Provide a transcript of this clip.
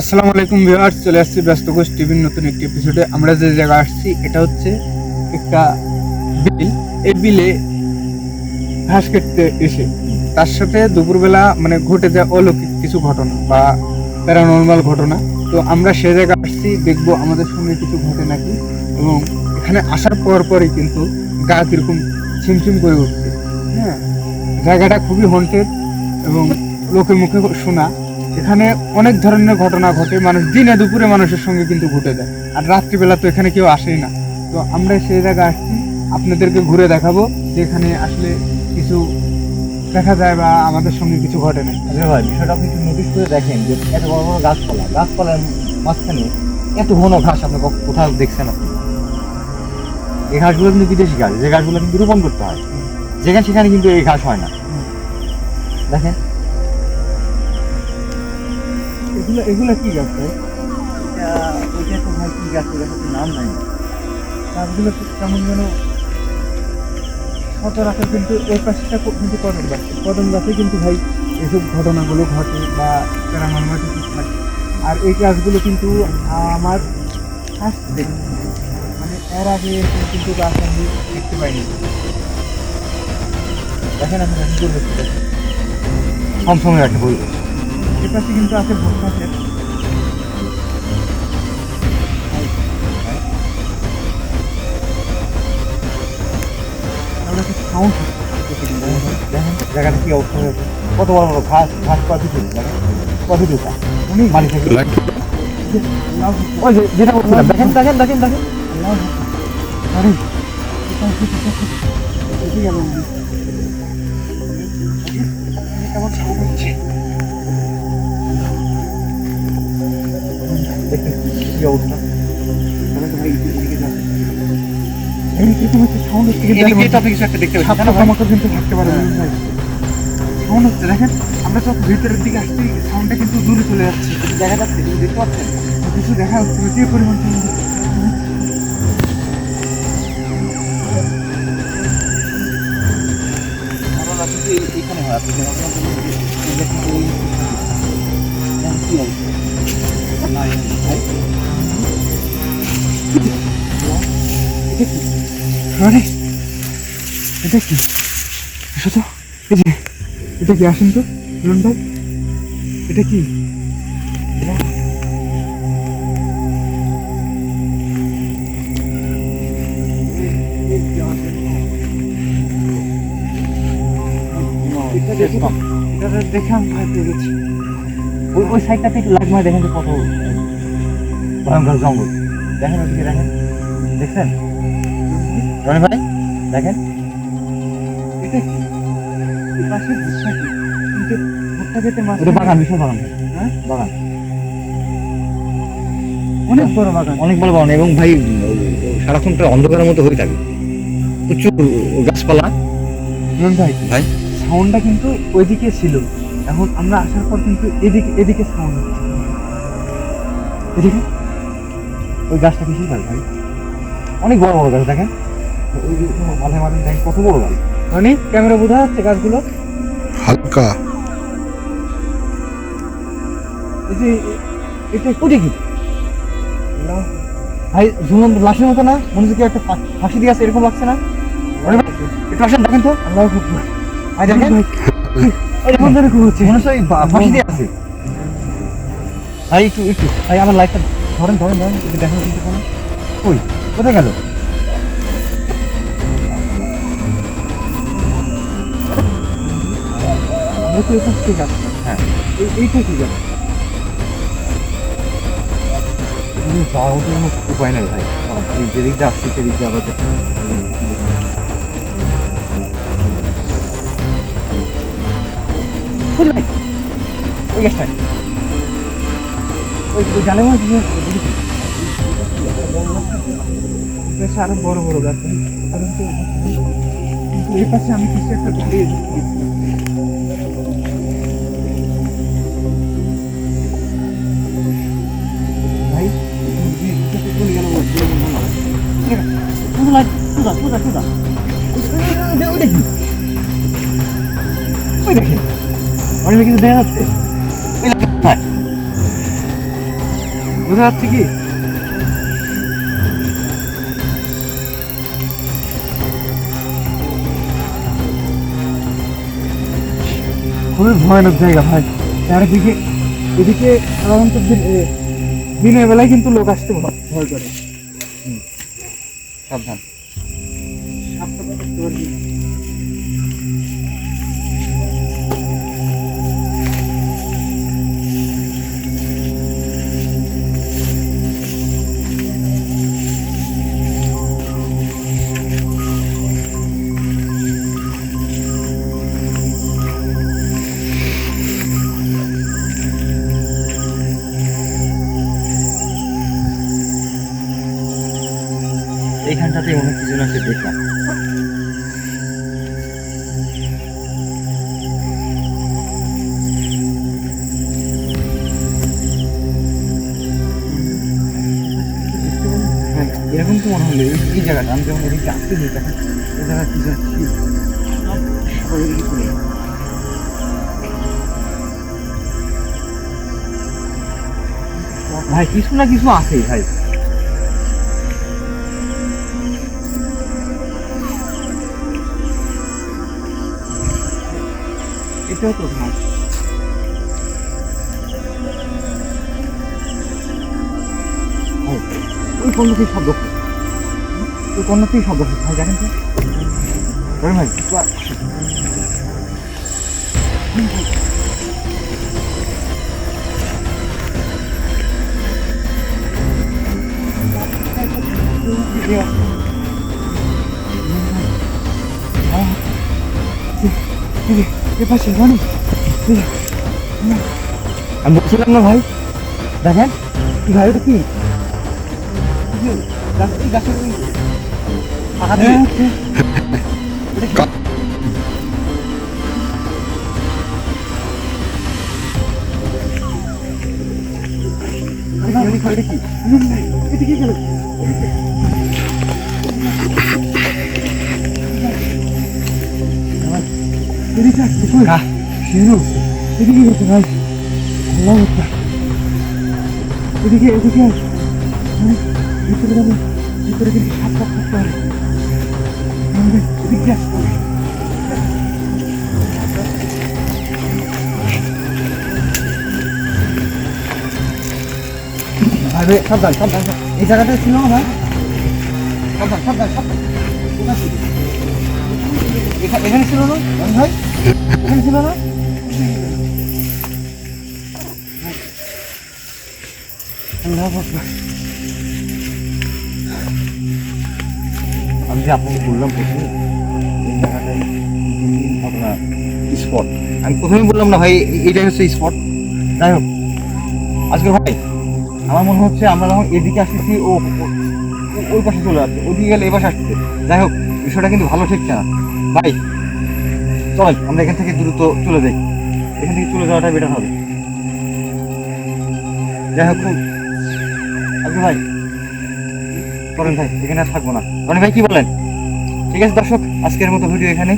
আসসালামু আলাইকুম ভিউয়ার্স, চলে আসছি ব্যস্ত কোষ টিভির নতুন একটি এপিসোডে আমরা যে জায়গায় আসছি, এটা হচ্ছে একটা বিল। এই বিলে ঘাস কাটতে এসে, তার সাথে দুপুরবেলা মানে ঘটে যায় অলৌকিক কিছু ঘটনা বা প্যারানর্মাল ঘটনা। তো আমরা সে জায়গায় আসছি, দেখব আমাদের সঙ্গে কিছু ঘটে নাকি এবং এখানে আসার পর পরই কিন্তু গা কীরকম ছিমছিম করে উঠছে। হ্যাঁ জায়গাটা খুবই হন্টেড এবং লোকের মুখে শোনা। এখানে অনেক ধরনের ঘটনা ঘটে, মানুষ দিনে দুপুরে মানুষের সঙ্গে কিন্তু ঘটে যায়। আর রাত্রিবেলা তো এখানে কেউ আসেই না। তো আমরা সেই জায়গায় আসছি, আপনাদেরকে ঘুরে দেখাবো যে এখানে আসলে কিছু দেখা যায় বা আমাদের সঙ্গে কিছু ঘটে না আচ্ছা ভাই, বিষয়টা আপনি একটু নোটিস করে দেখেন যে এত বড় বড় গাছপালা, গাছপালার মাঝখানে এত ঘন ঘাস আপনি কোথাও দেখছেন আপনি? এই ঘাসগুলো কিন্তু বিদেশি ঘাস, যে ঘাসগুলো কিন্তু রোপণ করতে হয়। যেখানে সেখানে কিন্তু এই ঘাস হয় না। দেখেন এগুলো এগুলো কি গাছ ভাই? এটা ওইটা তো ভাই কি গাছ ওই গাছের নাম নাই। গাছগুলো কেমন যেন সচরাচর কিন্তু ওই পাশটা কিন্তু কদম গাছ। কদম গাছে কিন্তু ভাই এসব ঘটনাগুলো ঘটে বা প্যারানর্মাল কিছু থাকে। আর এই গাছগুলো কিন্তু আমার ফার্স্ট দেখছি মানে এর আগে কিন্তু গাছ আমি দেখতে পাইনি। দেখেন আপনি দেখেন পরিবেশ দেখেন সমসময় একটা পরিবেশ এ কিন্তু আছে ভোট গাছের আমরা একটা সাউন্ড দেখেন জায়গাটা কি অবস্থা হয়েছে। কত বড় বড় ঘাস ঘাস দেখেন কত কিছু অনেক বাড়ি থেকে লাভ ওই যে যেটা বলছিলাম দেখেন দেখেন দেখেন দেখেন। আরে একটা না ভাই? কিন্তু থাকতে পারে সাউন্ড হচ্ছে দেখেন আমরা তো ভিতরের দিকে আসতে সাউন্ডটা কিন্তু দূরে চলে যাচ্ছে দেখা যাচ্ছে কিছু দেখতে পাচ্ছেন? কিছু দেখা যাচ্ছে যে পরিমাণ হয় আপনি কি অবস্থা? আরে এটা কি? এসো তো। এই যে এটা কি? আসেন তো রুন ভাই। এটা কি? এটা দেখে আমি ভয় পেয়ে গেছি। ওই ওই সাইডটাতে একটু লাইট দেখেন যে কত ভয়ঙ্কর জঙ্গল। দেখেন ওদিকে দেখেন। দেখছেন? রনি ভাই দেখেন। এটা কি এই পাশে কি কিন্তু ভুট্টা খেতে মাছ ওটা বাগান বিশাল বাগান। হ্যাঁ? বাগান। অনেক বড় বাগান। অনেক বড় বাগান এবং ভাই সারাক্ষণ প্রায় অন্ধকারের মতো হয়ে থাকে। প্রচুর গাছপালা। রুন ভাই ভাই। সাউন্ডটা কিন্তু ওইদিকে ছিল। এখন আমরা আসার পর কিন্তু এদিকে এদিকে সাউন্ড হচ্ছে। এদিকে। ওই গাছটা কিসের গাছ ভাই। অনেক বড় বড় গাছ দেখেন। কত বড় মানে ক্যামেরা বোঝা যাচ্ছে গাছগুলো? হালকা। এই যে এটা ওটা কি ভাই ঝুলন লাশের মতো না? মনে হচ্ছে একটা ফাঁসি দিয়ে আছে এরকম লাগছে না? একটু আসেন দেখেন তো। আল্লাহ খুব ভাই দেখেন। এই কেমন খুব হচ্ছে মনে হচ্ছে ফাঁসি দিয়ে আছে। ভাই একটু একটু। ভাই আমার লাইফটা ধরেন ধরেন ধরেন দেখেন ওই কোথায় গেল? এটা ঠিক আছে হ্যাঁ। এই এইটা যাওয়ার মতো কোনো উপায় নেই ভাই। এই যেদিক যাচ্ছি সেদিক আবার দেখেন। ওই গাছটায় ওই জানে বেশ আরও বড় বড় গাছ। এই পাশে আমি কিছু একটা খুবই ভয়ানক জায়গা ভাই। চারিদিকে এদিকে সাধারণত দিন- দিনের বেলায় কিন্তু লোক আসতে ভয় করে। সাবধান। এইখানটাতে অনেক কিছু আছে দেখলাম হ্যাঁ, এরকম তো মনে হলো এই জায়গাটা আমি যখন এদিকে আসতে দিই তখন এই জায়গা কিছু। ভাই কিছু না কিছু আছেই ভাই এটাও ভাই, ওই কন্যাতেই শব্দ ওই কন্যাতেই শব্দ ভাই জানেন তো। ভাই একটু আ- এপাশে মানে আমি বলছিলাম না ভাই দেখেন কি ভাই ওটা কি গাছ- এই গাছের ওই- ফাঁকা হ্যাঁ, দিয়ে এটা কি? এদিকে এদিকে গেছে ভাই আল্লাহ এদিকে এদিকে ভিতরে যাবে ভিতরে কিন্তু। এই জায়গাটা ছিল না ভাই সাবধান সাবধান সাবধান? এখানে ছিল না ভাই আমি আপনাকে বললাম তিন স্পট আমি প্রথমে বললাম না ভাই এইটাই হচ্ছে স্পট যাই হোক, আজকে ভাই, আমার মনে হচ্ছে আমরা যখন এদিকে আসতেছি, ও- ওই পাশে চলে যাচ্ছে ওদিকে গেলে এ পাশে আসতেছে যাই হোক, বিষয়টা কিন্তু ভালো ঠিক না। ভাই চলেন আমরা এখান থেকে দ্রুত চলে যাই। এখান থেকে চলে যাওয়াটা বেটার হবে। যাই হোক আজকে ভাই করেন ভাই, এখানে আর থাকব না। রনি ভাই, কি বলেন? ঠিক আছে, দর্শক, আজকের মতো ভিডিও এখানে